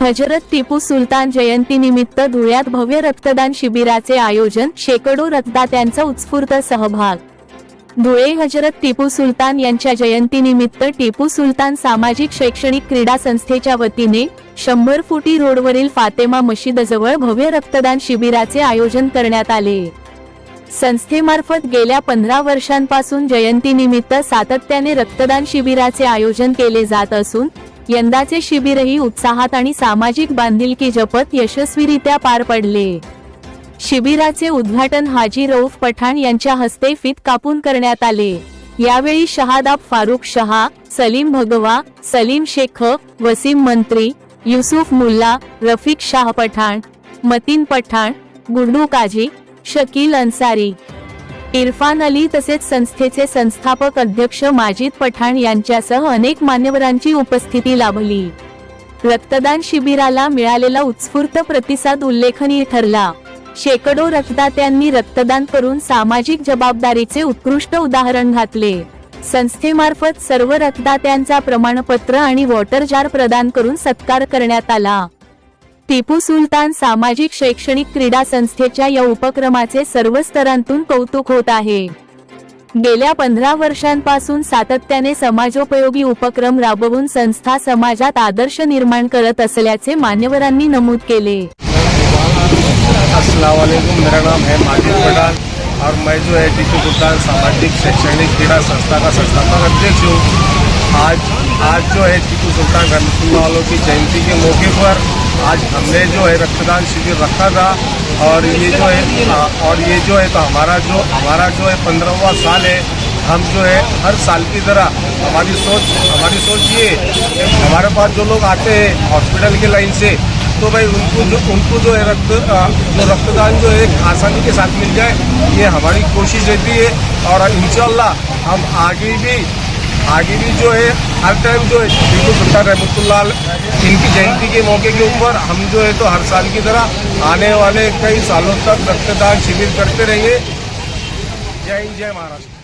हजरत टिपू सुलतान जयंतीनिमित्त धुळ्यात भव्य रक्तदान शिबिराचे आयोजन शेकडो रक्तदात्यांचा उत्स्फूर्त सहभाग. धुळे हजरत टिपू सुलतान यांच्या जयंतीनिमित्त टिपू सुलतान सामाजिक शैक्षणिक क्रीडा संस्थेच्या वतीने शंभर फुटी रोडवरील फातेमा मशिदजवळ भव्य रक्तदान शिबिराचे आयोजन करण्यात आले. संस्थेमार्फत गेल्या पंधरा वर्षांपासून जयंतीनिमित्त सातत्याने रक्तदान शिबिराचे आयोजन केले जात असून यंदाचे शिबिरही उत्साहात आणि सामाजिक बांधिलकी जपत यशस्वीरित्या पार पडले. शिबिराचे उद्घाटन हाजी रऊफ पठाण यांच्या हस्ते फित कापून करण्यात आले. यावेळी शहादाब फारुख शहा सलीम भगवा सलीम शेख वसीम मंत्री युसुफ मुल्ला रफिक शाह पठाण मतीन पठाण गुंडू काजी शकील अन्सारी इरफान अली तसेच संस्थेचे संस्थापक अध्यक्ष माजिद पठाण यांच्यासह अनेक मान्यवरांची उपस्थिती लाभली. रक्तदान शिबिराला मिळालेला उत्स्फूर्त प्रतिसाद उल्लेखनीय ठरला. शेकडो रक्तदात्यांनी रक्तदान करून सामाजिक जबाबदारीचे उत्कृष्ट उदाहरण घातले. संस्थेमार्फत सर्व रक्तदात्यांचा प्रमाणपत्र आणि वॉटर जार प्रदान करून सत्कार करण्यात आला. टिपू सुलतान सामाजिक शैक्षणिक क्रीडा संस्थेच्या या उपक्रमाचे सर्व स्तरांतून कौतुक होत आहे. गेल्या पंधरा वर्षांपासून सातत्याने समाजोपयोगी उपक्रम राबवून संस्था समाजात आदर्श निर्माण करत असल्याचे मान्यवरांनी नमूद केले. मेरा नाम है माजिद पठान और मैं जो है टीपू सुल्तान सामाजिक शैक्षणिक क्रीड़ा संस्था का संस्थापक अध्यक्ष हूँ। आज आज जो है टीपू सुल्तान रहमतुल्लाह वालों की जयंती के मौके पर आज हमने जो है रक्तदान शिविर रखा था और ये जो है और ये जो है तो हमारा जो हमारा जो है पंद्रहवा साल है। हम जो है हर साल की तरह हमारी सोच हमारी सोच ये हमारे पास जो लोग आते हैं हॉस्पिटल की लाइन से तो भाई उनको जो उनको जो है रक्त जो रक्तदान जो है आसानी के साथ मिल जाए, ये हमारी कोशिश रहती है। और इंशाल्लाह हम आगे भी आगे भी जो है हर टाइम जो है बिल्कुल सुल्तान रहमतुल्लाह इनकी जयंती के मौके के ऊपर हम जो है तो हर साल की तरह आने वाले कई सालों तक रक्तदान शिविर करते रहेंगे जय हिंद जय महाराष्ट्र।